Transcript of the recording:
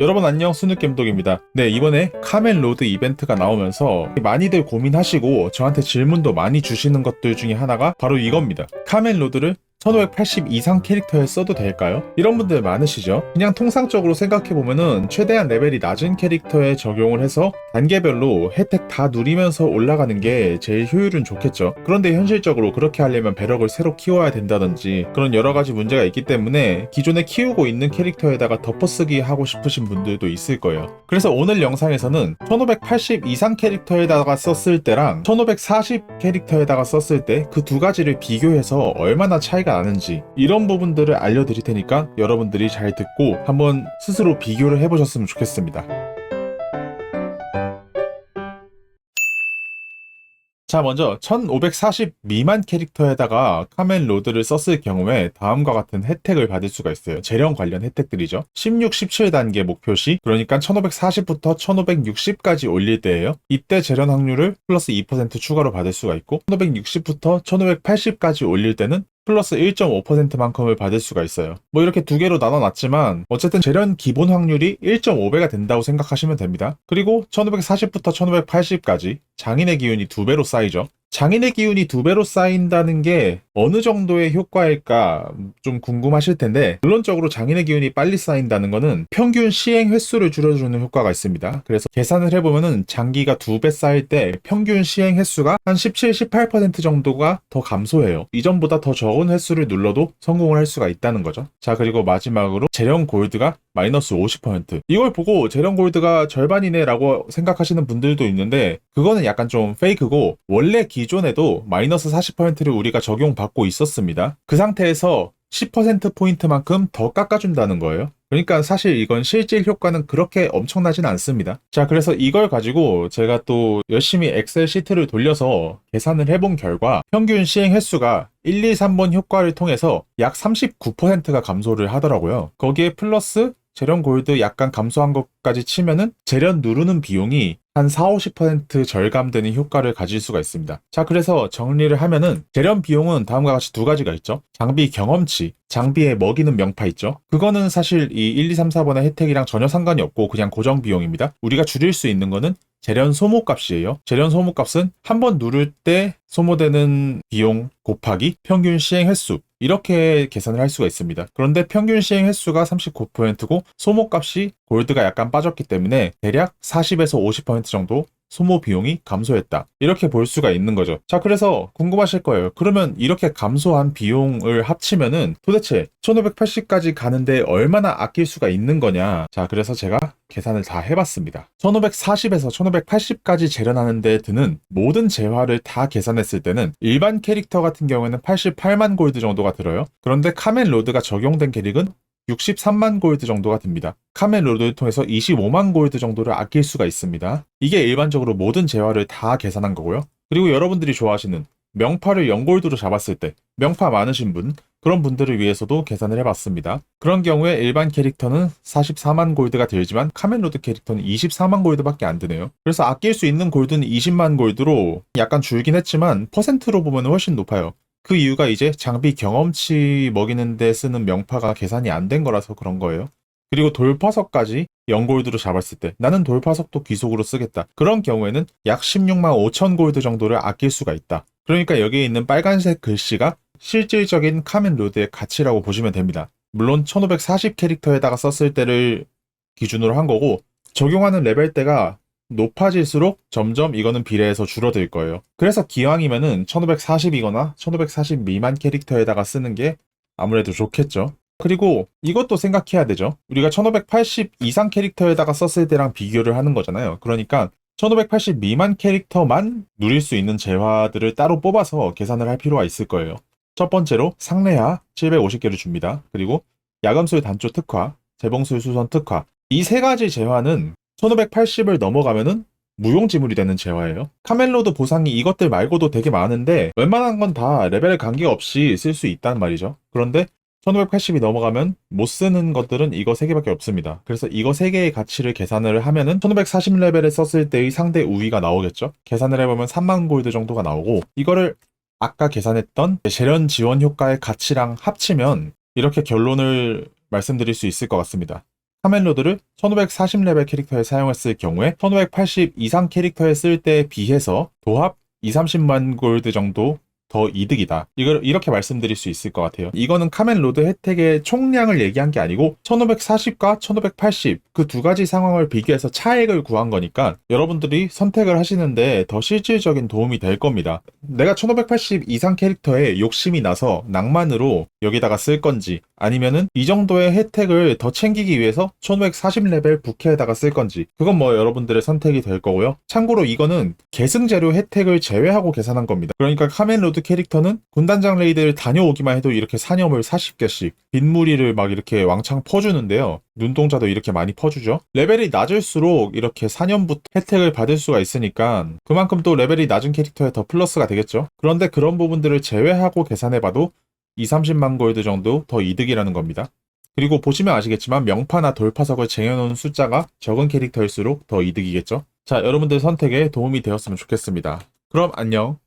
여러분 안녕 스누겜독입니다. 네 이번에 카멘 로드 이벤트가 나오면서 많이들 고민하시고 저한테 질문도 많이 주시는 것들 중에 하나가 바로 이겁니다. 카멘 로드를 1580 이상 캐릭터에 써도 될까요? 이런 분들 많으시죠? 그냥 통상적으로 생각해보면은 최대한 레벨이 낮은 캐릭터에 적용을 해서 단계별로 혜택 다 누리면서 올라가는 게 제일 효율은 좋겠죠. 그런데 현실적으로 그렇게 하려면 배럭을 새로 키워야 된다든지 그런 여러 가지 문제가 있기 때문에 기존에 키우고 있는 캐릭터에다가 덮어쓰기 하고 싶으신 분들도 있을 거예요. 그래서 오늘 영상에서는 1580 이상 캐릭터에다가 썼을 때랑 1540 캐릭터에다가 썼을 때 그 두 가지를 비교해서 얼마나 차이가 나는지 이런 부분들을 알려드릴 테니까 여러분들이 잘 듣고 한번 스스로 비교를 해보셨으면 좋겠습니다. 자, 먼저 1540 미만 캐릭터에다가 카멘 로드를 썼을 경우에 다음과 같은 혜택을 받을 수가 있어요. 재령 관련 혜택들이죠. 16, 17단계 목표 시, 그러니까 1540부터 1560까지 올릴 때예요. 이때 재련 확률을 플러스 2% 추가로 받을 수가 있고 1560부터 1580까지 올릴 때는 플러스 1.5%만큼을 받을 수가 있어요. 뭐 이렇게 두 개로 나눠놨지만 어쨌든 재련 기본 확률이 1.5배가 된다고 생각하시면 됩니다. 그리고 1540부터 1580까지 장인의 기운이 두 배로 쌓이죠. 장인의 기운이 두 배로 쌓인다는 게 어느 정도의 효과일까 좀 궁금하실 텐데 물론적으로 장인의 기운이 빨리 쌓인다는 거는 평균 시행 횟수를 줄여주는 효과가 있습니다. 그래서 계산을 해보면은 장기가 두 배 쌓일 때 평균 시행 횟수가 한 17, 18% 정도가 더 감소해요. 이전보다 더 적은 횟수를 눌러도 성공을 할 수가 있다는 거죠. 자 그리고 마지막으로 재령 골드가 마이너스 50% 이걸 보고 재령 골드가 절반이네 라고 생각하시는 분들도 있는데 그거는 약간 좀 페이크고 원래 기 존에도 마이너스 40%를 우리가 적용받고 있었습니다. 그 상태에서 10%포인트만큼 더 깎아준다는 거예요. 그러니까 사실 이건 실질 효과는 그렇게 엄청나진 않습니다. 자, 그래서 이걸 가지고 제가 또 열심히 엑셀 시트를 돌려서 계산을 해본 결과 평균 시행 횟수가 1, 2, 3번 효과를 통해서 약 39%가 감소를 하더라고요. 거기에 플러스 재련 골드 약간 감소한 것까지 치면은 재련 누르는 비용이 한 4, 50% 절감되는 효과를 가질 수가 있습니다. 자, 그래서 정리를 하면은 재련 비용은 다음과 같이 두 가지가 있죠. 장비 경험치, 장비에 먹이는 명파 있죠. 그거는 사실 이 1, 2, 3, 4번의 혜택이랑 전혀 상관이 없고 그냥 고정 비용입니다. 우리가 줄일 수 있는 거는 재련 소모값이에요. 재련 소모값은 한 번 누를 때 소모되는 비용 곱하기 평균 시행 횟수 이렇게 계산을 할 수가 있습니다. 그런데 평균 시행 횟수가 39%고 소모값이 골드가 약간 빠졌기 때문에 대략 40에서 50% 정도 소모 비용이 감소했다. 이렇게 볼 수가 있는 거죠. 자, 그래서 궁금하실 거예요. 그러면 이렇게 감소한 비용을 합치면은 도대체 1580까지 가는데 얼마나 아낄 수가 있는 거냐. 자, 그래서 제가 계산을 다 해봤습니다. 1540에서 1580까지 재련하는 데 드는 모든 재화를 다 계산했을 때는 일반 캐릭터 같은 경우에는 88만 골드 정도가 들어요. 그런데 카멘 로드가 적용된 캐릭은 63만 골드 정도가 듭니다. 카멘 로드를 통해서 25만 골드 정도를 아낄 수가 있습니다. 이게 일반적으로 모든 재화를 다 계산한 거고요. 그리고 여러분들이 좋아하시는 명파를 0골드로 잡았을 때 명파 많으신 분 그런 분들을 위해서도 계산을 해봤습니다. 그런 경우에 일반 캐릭터는 44만 골드가 들지만 카멘로드 캐릭터는 24만 골드밖에 안 드네요. 그래서 아낄 수 있는 골드는 20만 골드로 약간 줄긴 했지만 퍼센트로 보면 훨씬 높아요. 그 이유가 이제 장비 경험치 먹이는데 쓰는 명파가 계산이 안 된 거라서 그런 거예요. 그리고 돌파석까지 0골드로 잡았을 때 나는 돌파석도 귀속으로 쓰겠다. 그런 경우에는 약 16만 5천 골드 정도를 아낄 수가 있다. 그러니까 여기에 있는 빨간색 글씨가 실질적인 카멘 로드의 가치라고 보시면 됩니다. 물론 1540 캐릭터에다가 썼을 때를 기준으로 한 거고 적용하는 레벨대가 높아질수록 점점 이거는 비례해서 줄어들 거예요. 그래서 기왕이면은 1540이거나 1540 미만 캐릭터에다가 쓰는 게 아무래도 좋겠죠. 그리고 이것도 생각해야 되죠. 우리가 1580 이상 캐릭터에다가 썼을 때랑 비교를 하는 거잖아요. 그러니까 1580 미만 캐릭터만 누릴 수 있는 재화들을 따로 뽑아서 계산을 할 필요가 있을 거예요. 첫 번째로 상례화 750개를 줍니다. 그리고 야금술 단조 특화, 재봉술 수선 특화. 이 세 가지 재화는 1580을 넘어가면은 무용지물이 되는 재화예요. 카멜로드 보상이 이것들 말고도 되게 많은데 웬만한 건 다 레벨 관계 없이 쓸 수 있단 말이죠. 그런데 1580이 넘어가면 못 쓰는 것들은 이거 3개밖에 없습니다. 그래서 이거 3개의 가치를 계산을 하면은 1540레벨에 썼을 때의 상대 우위가 나오겠죠. 계산을 해보면 3만 골드 정도가 나오고 이거를 아까 계산했던 재련 지원 효과의 가치랑 합치면 이렇게 결론을 말씀드릴 수 있을 것 같습니다. 카멜로드를 1540레벨 캐릭터에 사용했을 경우에 1580 이상 캐릭터에 쓸 때에 비해서 도합 2, 30만 골드 정도 더 이득이다. 이걸 이렇게 말씀드릴 수 있을 것 같아요. 이거는 카멜로드 혜택의 총량을 얘기한 게 아니고 1540과 1580 그 두 가지 상황을 비교해서 차액을 구한 거니까 여러분들이 선택을 하시는데 더 실질적인 도움이 될 겁니다. 내가 1580 이상 캐릭터에 욕심이 나서 낭만으로 여기다가 쓸 건지 아니면은 이 정도의 혜택을 더 챙기기 위해서 1540레벨 부캐에다가 쓸 건지 그건 뭐 여러분들의 선택이 될 거고요. 참고로 이거는 계승 재료 혜택을 제외하고 계산한 겁니다. 그러니까 카멜로드 캐릭터는 군단장 레이드를 다녀오기만 해도 이렇게 사념을 40개씩 빗무리를 막 이렇게 왕창 퍼주는데요. 눈동자도 이렇게 많이 퍼주죠. 레벨이 낮을수록 이렇게 사념부터 혜택을 받을 수가 있으니까 그만큼 또 레벨이 낮은 캐릭터에 더 플러스가 되겠죠. 그런데 그런 부분들을 제외하고 계산해봐도 2, 30만 골드 정도 더 이득이라는 겁니다. 그리고 보시면 아시겠지만 명파나 돌파석을 쟁여놓은 숫자가 적은 캐릭터일수록 더 이득이겠죠. 자, 여러분들 선택에 도움이 되었으면 좋겠습니다. 그럼 안녕.